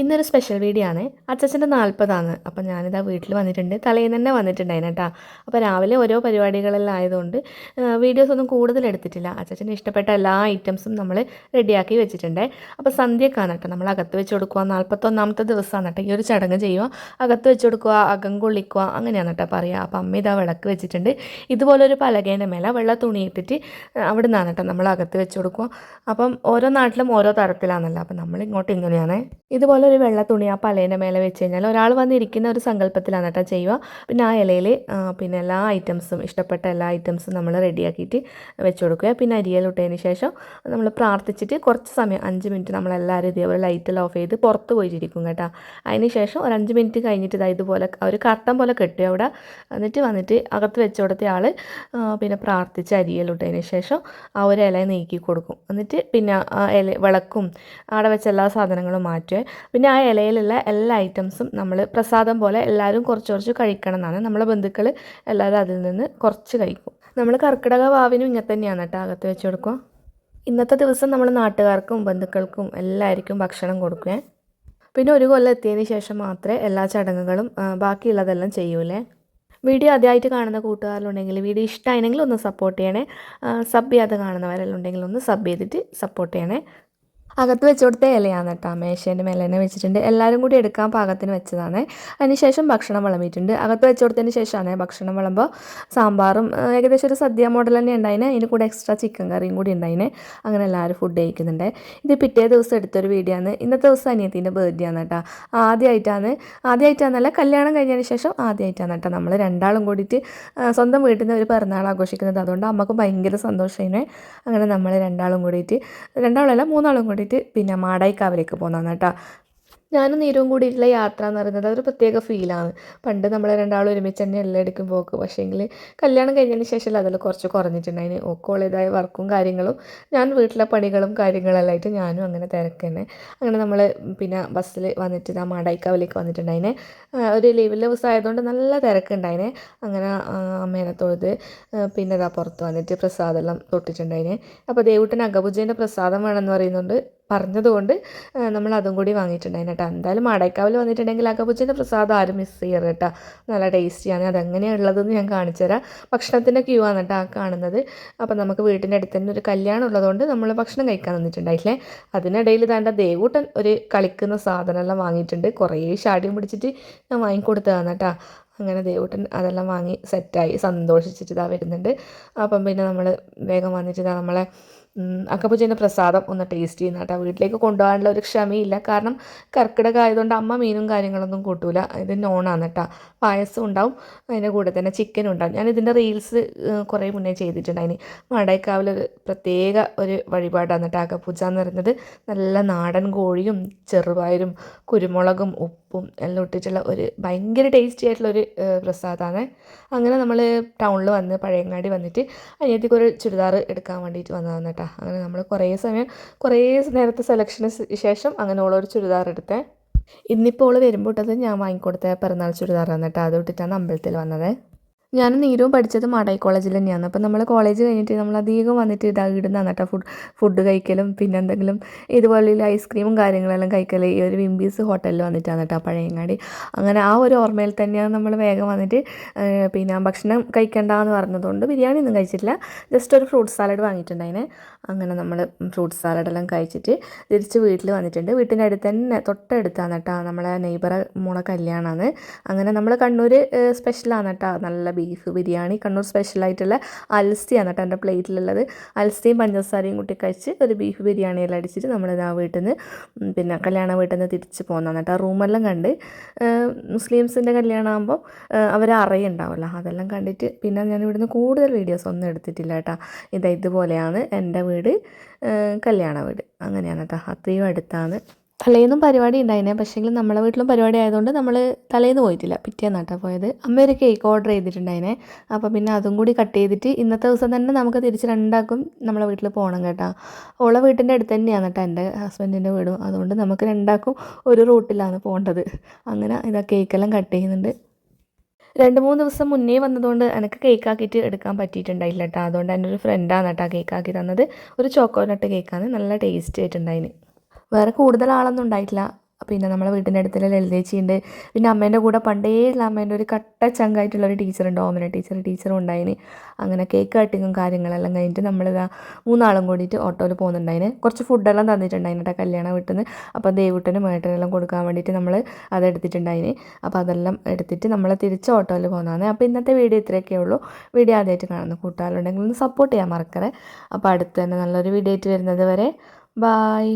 ഇന്നൊരു special video ആണ്. അച്ചച്ചന്റെ നാൽപ്പതാണ് അപ്പം ഞാനിതാ വീട്ടിൽ വന്നിട്ടുണ്ട്. തലേന്ന് തന്നെ വന്നിട്ടുണ്ടായിരുന്നു കേട്ടോ. അപ്പോൾ രാവിലെ ഓരോ പരിപാടികളെല്ലാം ആയതുകൊണ്ട് വീഡിയോസ് ഒന്നും കൂടുതൽ എടുത്തിട്ടില്ല. അച്ചച്ചന് ഇഷ്ടപ്പെട്ട എല്ലാ ഐറ്റംസും നമ്മൾ റെഡിയാക്കി വെച്ചിട്ടുണ്ട്. അപ്പോൾ സന്ധ്യക്കാണ് കേട്ടോ. നമ്മൾ അകത്ത് വെച്ച് കൊടുക്കുക. നാൽപ്പത്തൊന്നാമത്തെ ദിവസമാണ് കേട്ടോ. ഈ ഒരു ചടങ്ങ് ചെയ്യുക. അകത്ത് വെച്ച് കൊടുക്കുക. അകം കൊള്ളിക്കുക. അങ്ങനെയാണ് കേട്ടോ പറയുക. അപ്പോൾ അമ്മ ഇതാ വിളക്ക് വെച്ചിട്ടുണ്ട്. ഇതുപോലൊരു പലകേന്റെ മേലെ വെള്ള തുണി ഇട്ടിട്ട് അവിടെ നിന്നാണ് കേട്ടോ നമ്മൾ അകത്ത് വെച്ച് കൊടുക്കുക. അപ്പം ഓരോ നാട്ടിലും ഓരോ തരത്തിലാണല്ലോ. അപ്പം നമ്മൾ ഇങ്ങോട്ട് ഇങ്ങനെയാണ്. ഇതുപോലെ ഒരു വെള്ള തുണി ആ പലേന്റെ മേലെ വെച്ച് കഴിഞ്ഞാൽ ഒരാൾ വന്നിരിക്കുന്ന ഒരു സങ്കല്പത്തിലാണ് കേട്ടോ ചെയ്യുക. പിന്നെ ആ ഇലയിൽ പിന്നെ എല്ലാ ഐറ്റംസും ഇഷ്ടപ്പെട്ട എല്ലാ ഐറ്റംസും നമ്മൾ റെഡിയാക്കിയിട്ട് വെച്ച് കൊടുക്കുക. പിന്നെ അരിയലിട്ടതിന് ശേഷം നമ്മൾ പ്രാർത്ഥിച്ചിട്ട് കുറച്ച് സമയം അഞ്ച് മിനിറ്റ് നമ്മളെല്ലാവരും ഇതേപോലെ ലൈറ്റെല്ലാം ഓഫ് ചെയ്ത് പുറത്ത് പോയിട്ടിരിക്കും കേട്ടോ. അതിന് ശേഷം ഒരു അഞ്ച് മിനിറ്റ് കഴിഞ്ഞിട്ട് ഇതാ ഇതുപോലെ ഒരു കർട്ടൻ പോലെ കെട്ടി അവിടെ. എന്നിട്ട് വന്നിട്ട് അകത്ത് വെച്ച് കൊടുത്ത ആൾ പിന്നെ പ്രാർത്ഥിച്ച് അരിയലിട്ടതിന് ശേഷം ആ ഒരു ഇല നീക്കി കൊടുക്കും. എന്നിട്ട് പിന്നെ ഇല വിളക്കും. അവിടെ വെച്ച എല്ലാ സാധനങ്ങളും മാറ്റുക. പിന്നെ ആ ഇലയിലുള്ള എല്ലാ ഐറ്റംസും നമ്മൾ പ്രസാദം പോലെ എല്ലാവരും കുറച്ച് കുറച്ച് കഴിക്കണം എന്നാണ് നമ്മളെ ബന്ധുക്കൾ എല്ലാവരും അതിൽ നിന്ന് കുറച്ച് കഴിക്കും. നമ്മൾ കർക്കിടക വാവിനും ഇങ്ങനെ തന്നെയാണ് കേട്ടോ അകത്ത് വെച്ച് കൊടുക്കുക. ഇന്നത്തെ ദിവസം നമ്മൾ നാട്ടുകാർക്കും ബന്ധുക്കൾക്കും എല്ലാവർക്കും ഭക്ഷണം കൊടുക്കുക പിന്നെ ഒരു കൊല്ലം എത്തിയതിന് ശേഷം മാത്രമേ എല്ലാ ചടങ്ങുകളും ബാക്കിയുള്ളതെല്ലാം ചെയ്യൂലേ. വീഡിയോ ആദ്യമായിട്ട് കാണുന്ന കൂട്ടുകാരിലുണ്ടെങ്കിൽ വീഡിയോ ഇഷ്ടമായിരുന്നെങ്കിൽ ഒന്ന് സപ്പോർട്ട് ചെയ്യണേ. സബ് ചെയ്യാതെ കാണുന്നവരെല്ലാം ഉണ്ടെങ്കിൽ ഒന്ന് സബ് ചെയ്തിട്ട് സപ്പോർട്ട് ചെയ്യണേ. അകത്ത് വെച്ച് കൊടുത്ത ഇലയാണ് കേട്ടോ മേശേന്റെ മേലെ തന്നെ വെച്ചിട്ടുണ്ട്. എല്ലാവരും കൂടി എടുക്കാൻ പാകത്തിന് വെച്ചതാണ്. അതിനുശേഷം ഭക്ഷണം വിളമ്പിയിട്ടുണ്ട്. അകത്ത് വെച്ച് കൊടുത്തതിന് ശേഷമാണ് ഭക്ഷണം വിളമ്പോൾ സാമ്പാറും ഏകദേശം ഒരു സദ്യ മോഡൽ തന്നെ ഉണ്ടായിന്. അതിന് കൂടെ എക്സ്ട്രാ ചിക്കൻ കറിയും കൂടി ഉണ്ടായിന്. അങ്ങനെ എല്ലാവരും ഫുഡ് കഴിക്കുന്നുണ്ട്. ഇത് പിറ്റേ ദിവസം എടുത്തൊരു വീഡിയോ ആണ്. ഇന്നത്തെ ദിവസം അനിയത്തിന്റെ ബർത്ത്ഡേ ആണ് കേട്ടോ ആദ്യമായിട്ടാണ് ആദ്യമായിട്ടാണെന്നല്ല കല്യാണം കഴിഞ്ഞതിന് ശേഷം ആദ്യമായിട്ടാണ് കേട്ടോ നമ്മൾ രണ്ടാളും കൂടിയിട്ട് സ്വന്തം വീട്ടിൽ നിന്ന് ഒരു പിറന്നാൾ ആഘോഷിക്കുന്നത്. അതുകൊണ്ട് അമ്മയ്ക്ക് ഭയങ്കര സന്തോഷമായിന് അങ്ങനെ നമ്മൾ രണ്ടാളും കൂടിയിട്ട് രണ്ടാളല്ല മൂന്നാളും കൂടിയിട്ട് പിന്നെ മാടായിക്കാവിലേക്ക് പോകുന്നതാണ് കേട്ടോ. ഞാനും നീരവും കൂടിയിട്ടുള്ള യാത്ര എന്ന് പറയുന്നത് അതൊരു പ്രത്യേക ഫീലാണ് പണ്ട് നമ്മളെ രണ്ടാളും ഒരുമിച്ച് തന്നെ എല്ലാം എടുക്കും പോക്ക്. പക്ഷേങ്കിൽ കല്യാണം കഴിഞ്ഞതിന് ശേഷം അതിൽ കുറച്ച് കുറഞ്ഞിട്ടുണ്ടായിന് ഓക്കോളേതായ വർക്കും കാര്യങ്ങളും ഞാൻ വീട്ടിലെ പണികളും കാര്യങ്ങളെല്ലാം ആയിട്ട് ഞാനും അങ്ങനെ തിരക്കന്നെ അങ്ങനെ നമ്മൾ പിന്നെ ബസ്സിൽ വന്നിട്ട് ഇതാ മാടായിക്കാവിലേക്ക് വന്നിട്ടുണ്ടായിനെ. ആ, ഒരു ലീവിലെ ദിവസമായതുകൊണ്ട് നല്ല തിരക്കുണ്ടായിനെ അങ്ങനെ ആ, അമ്മേനെ തൊഴുത് ആ, പിന്നെ ഇതാ പുറത്ത് വന്നിട്ട് പ്രസാദമെല്ലാം തൊട്ടിട്ടുണ്ടായിനെ. അപ്പോൾ ദേവൂട്ടൻ അഗപൂജേന്റെ പ്രസാദം വേണമെന്ന് പറയുന്നുണ്ട്. പറഞ്ഞതുകൊണ്ട് നമ്മൾ അതും കൂടി വാങ്ങിയിട്ടുണ്ടായിരുന്നു കേട്ടോ എന്തായാലും മാടേക്കാവിൽ വന്നിട്ടുണ്ടെങ്കിൽ അക്കപ്പൂച്ചേന്റെ പ്രസാദം ആരും മിസ് ചെയ്യരുത് കേട്ടോ. നല്ല ടേസ്റ്റിയാണ് അതെങ്ങനെയുള്ളതെന്ന് ഞാൻ കാണിച്ചു തരാം. ഭക്ഷണത്തിന്റെ ക്യൂ ആണ് കേട്ടോ ആ കാണുന്നത്. അപ്പോൾ നമുക്ക് വീട്ടിന്റെ അടുത്ത് തന്നെ ഒരു കല്യാണം ഉള്ളതുകൊണ്ട് നമ്മൾ ഭക്ഷണം കഴിക്കാൻ നിന്നിട്ടുണ്ടായില്ലേ അതിനിടയിൽ താണ്ട ദേവൂട്ടൻ ഒരു കളിക്കുന്ന സാധനമെല്ലാം വാങ്ങിയിട്ടുണ്ട്. കുറേ ഷാടിയും പിടിച്ചിട്ട് ഞാൻ വാങ്ങിക്കൊടുത്തതാണ് കേട്ടോ. അങ്ങനെ ദേവൂട്ടൻ അതെല്ലാം വാങ്ങി സെറ്റായി സന്തോഷിച്ചിട്ട് ഇതാ വരുന്നുണ്ട്. അപ്പം പിന്നെ നമ്മൾ വേഗം വന്നിട്ട് ഇതാ നമ്മളെ അക്കപ്പൂച്ചേന്റെ പ്രസാദം ഒന്ന് ടേസ്റ്റ് ചെയ്യുന്ന കേട്ടോ വീട്ടിലേക്ക് കൊണ്ടുപോകാനുള്ള ഒരു ക്ഷമയില്ല. കാരണം കർക്കിടക ആയതുകൊണ്ട് അമ്മ മീനും കാര്യങ്ങളൊന്നും കൂട്ടൂല. ഇത് നോണാണ് കേട്ടോ പായസം ഉണ്ടാവും അതിന്റെ കൂടെ തന്നെ ചിക്കൻ ഉണ്ടാവും. ഞാൻ ഇതിന്റെ റീൽസ് കുറേ മുന്നേ ചെയ്തിട്ടുണ്ട്. ചെയ്തിട്ടുണ്ടായിന് മാടായിക്കാവിലൊരു പ്രത്യേക ഒരു വഴിപാടാണ് കേട്ടോ അക്കപ്പൂച്ച എന്ന് പറയുന്നത്. നല്ല നാടൻ കോഴിയും ചെറുപയരും കുരുമുളകും ഉപ്പും എല്ലാം ഇട്ടിട്ടുള്ള ഒരു ഭയങ്കര ടേസ്റ്റി ആയിട്ടുള്ള ഒരു പ്രസാദമാണ് അങ്ങനെ നമ്മൾ ടൗണിൽ വന്ന് പഴയങ്ങാടി വന്നിട്ട് അനിയത്തിക്ക് ഒരു ചുരിദാർ എടുക്കാൻ വേണ്ടിയിട്ട് വന്നതാണ് കേട്ടോ അങ്ങനെ നമ്മൾ കുറേ സമയം കുറേ നേരത്തെ സെലക്ഷന് ശേഷം അങ്ങനെ ഉള്ളൊരു ചുരിദാർ എടുത്തേ. ഇന്നിപ്പോൾ ഓൾ വരുമ്പോൾ ഞാൻ വാങ്ങിക്കൊടുത്ത പിറന്നാൾ ചുരിദാറാണ് കേട്ടോ അത് ഇട്ടിട്ടാണ് അമ്പലത്തിൽ വന്നത്. ഞാൻ നീരും പഠിച്ചത് മാടായി കോളേജിൽ തന്നെയാണ്. അപ്പം നമ്മൾ കോളേജ് കഴിഞ്ഞിട്ട് നമ്മൾ അധികം വന്നിട്ട് ഇതാ ഇടുന്നതാണ് കേട്ടോ. ഫുഡ് ഫുഡ് കഴിക്കലും പിന്നെ എന്തെങ്കിലും ഇതുപോലെയുള്ള ഐസ്ക്രീമും കാര്യങ്ങളെല്ലാം കഴിക്കൽ ഈ ഒരു വിംബീസ് ഹോട്ടലിൽ വന്നിട്ടാണ് കേട്ടോ പഴയങ്ങാടി. അങ്ങനെ ആ ഒരു ഓർമ്മയിൽ തന്നെയാണ് നമ്മൾ വേഗം വന്നിട്ട് പിന്നെ ഭക്ഷണം കഴിക്കണ്ടെന്ന് പറഞ്ഞതുകൊണ്ട് ബിരിയാണി ഒന്നും കഴിച്ചിട്ടില്ല. ജസ്റ്റ് ഒരു ഫ്രൂട്ട് സാലഡ് വാങ്ങിയിട്ടുണ്ടായിന്. അങ്ങനെ നമ്മൾ ഫ്രൂട്ട് സാലഡെല്ലാം കഴിച്ചിട്ട് തിരിച്ച് വീട്ടിൽ വന്നിട്ടുണ്ട്. വീട്ടിന്റെ അടുത്ത് തന്നെ തൊട്ടടുത്താണ് കേട്ടോ നമ്മളെ നെയ്ബറ മോളെ കല്യാണമാണ് അങ്ങനെ നമ്മൾ കണ്ണൂർ സ്പെഷ്യലാണ് കേട്ടോ. നല്ല ബീഫ് ബിരിയാണി കണ്ണൂർ സ്പെഷ്യലായിട്ടുള്ള അൽസിയാണ് കേട്ടോ എന്റെ പ്ലേറ്റിലുള്ളത്. അൽസിയും പഞ്ചസാരയും കൂട്ടി കഴിച്ച് ഒരു ബീഫ് ബിരിയാണി എല്ലാം അടിച്ചിട്ട് നമ്മളിതാ വീട്ടിൽ നിന്ന് പിന്നെ കല്യാണ വീട്ടിൽ നിന്ന് തിരിച്ച് പോകുന്നതാണ് കേട്ടോ. റൂമെല്ലാം കണ്ട് മുസ്ലിംസിന്റെ കല്യാണം ആകുമ്പോൾ അവർ അറിയുണ്ടാവുമല്ലോ അതെല്ലാം കണ്ടിട്ട് പിന്നെ ഞാൻ ഇവിടുന്ന് കൂടുതൽ വീഡിയോസ് ഒന്നും എടുത്തിട്ടില്ല കേട്ടോ. ഇതാ ഇതുപോലെയാണ് എന്റെ വീട് കല്യാണ വീട്. അങ്ങനെയാണ് കേട്ടോ. അത്രയും അടുത്താണ്. തലേന്നും പരിപാടി ഉണ്ടായിനെ. പക്ഷേങ്കിൽ നമ്മളെ വീട്ടിലും പരിപാടി ആയതുകൊണ്ട് നമ്മൾ തലേന്ന് പോയിട്ടില്ല. പിറ്റേന്നാട്ടോ പോയത്. അമ്മ ഒരു കേക്ക് ഓർഡർ ചെയ്തിട്ടുണ്ടായിനെ. അപ്പോൾ പിന്നെ അതും കൂടി കട്ട് ചെയ്തിട്ട് ഇന്നത്തെ ദിവസം തന്നെ നമുക്ക് തിരിച്ച് രണ്ടാക്കും നമ്മളെ വീട്ടിൽ പോകണം കേട്ടോ. ഓളെ വീട്ടിന്റെ അടുത്ത് തന്നെയാണ് കേട്ടോ എന്റെ ഹസ്ബൻഡിന്റെ വീടും. അതുകൊണ്ട് നമുക്ക് രണ്ടാക്കും ഒരു റൂട്ടിലാണ് പോകേണ്ടത് അങ്ങനെ ഇതാ കേക്കെല്ലാം കട്ട് ചെയ്യുന്നുണ്ട്. രണ്ട് മൂന്ന് ദിവസം മുന്നേ വന്നതുകൊണ്ട് എനിക്ക് കേക്ക് ആക്കിയിട്ട് എടുക്കാൻ പറ്റിയിട്ടുണ്ടായില്ല കേട്ടോ. അതുകൊണ്ട് എന്റെ ഒരു ഫ്രണ്ടാണ് കേട്ടോ കേക്ക് ആക്കി തന്നത്. ഒരു ചോക്കോനട്ട് കേക്കാണ് നല്ല ടേസ്റ്റ് ആയിട്ടുണ്ടായിന്. വേറെ കൂടുതൽ ആളൊന്നും ഉണ്ടായിട്ടില്ല. പിന്നെ നമ്മളെ വീട്ടിന്റെ അടുത്തുള്ള ലളിതേച്ചിയുണ്ട് പിന്നെ അമ്മേന്റെ കൂടെ പണ്ടേ ഉള്ള അമ്മേന്റെ ഒരു കട്ട ചങ്കായിട്ടുള്ള ഒരു ടീച്ചറുണ്ട്. ഓമന ടീച്ചർ ടീച്ചറും ഉണ്ടായിന്. അങ്ങനെ കേക്ക് കട്ടിങ്ങും കാര്യങ്ങളെല്ലാം കഴിഞ്ഞിട്ട് നമ്മളിതാ മൂന്നാളും കൂടിയിട്ട് ഓട്ടോയിൽ പോകുന്നുണ്ടായിന്. കുറച്ച് ഫുഡെല്ലാം തന്നിട്ടുണ്ടായിന് കേട്ടോ കല്യാണ വീട്ടിൽ നിന്ന് അപ്പോൾ ദേവുട്ടനും മേട്ടനെല്ലാം കൊടുക്കാൻ വേണ്ടിയിട്ട് നമ്മൾ അതെടുത്തിട്ടുണ്ടായിന് അപ്പോൾ അതെല്ലാം എടുത്തിട്ട് നമ്മൾ തിരിച്ച് ഓട്ടോയിൽ പോകുന്നതാണ്. അപ്പോൾ ഇന്നത്തെ വീഡിയോ ഇത്രയൊക്കെ ഉള്ളൂ. വീഡിയോ ആദ്യമായിട്ട് കാണുന്ന കൂട്ടുകാരുണ്ടെങ്കിൽ ഒന്ന് സപ്പോർട്ട് ചെയ്യാൻ മറക്കറേ അപ്പോൾ അടുത്ത് തന്നെ നല്ലൊരു വീഡിയോ ആയിട്ട് വരുന്നത് വരെ. ബായ്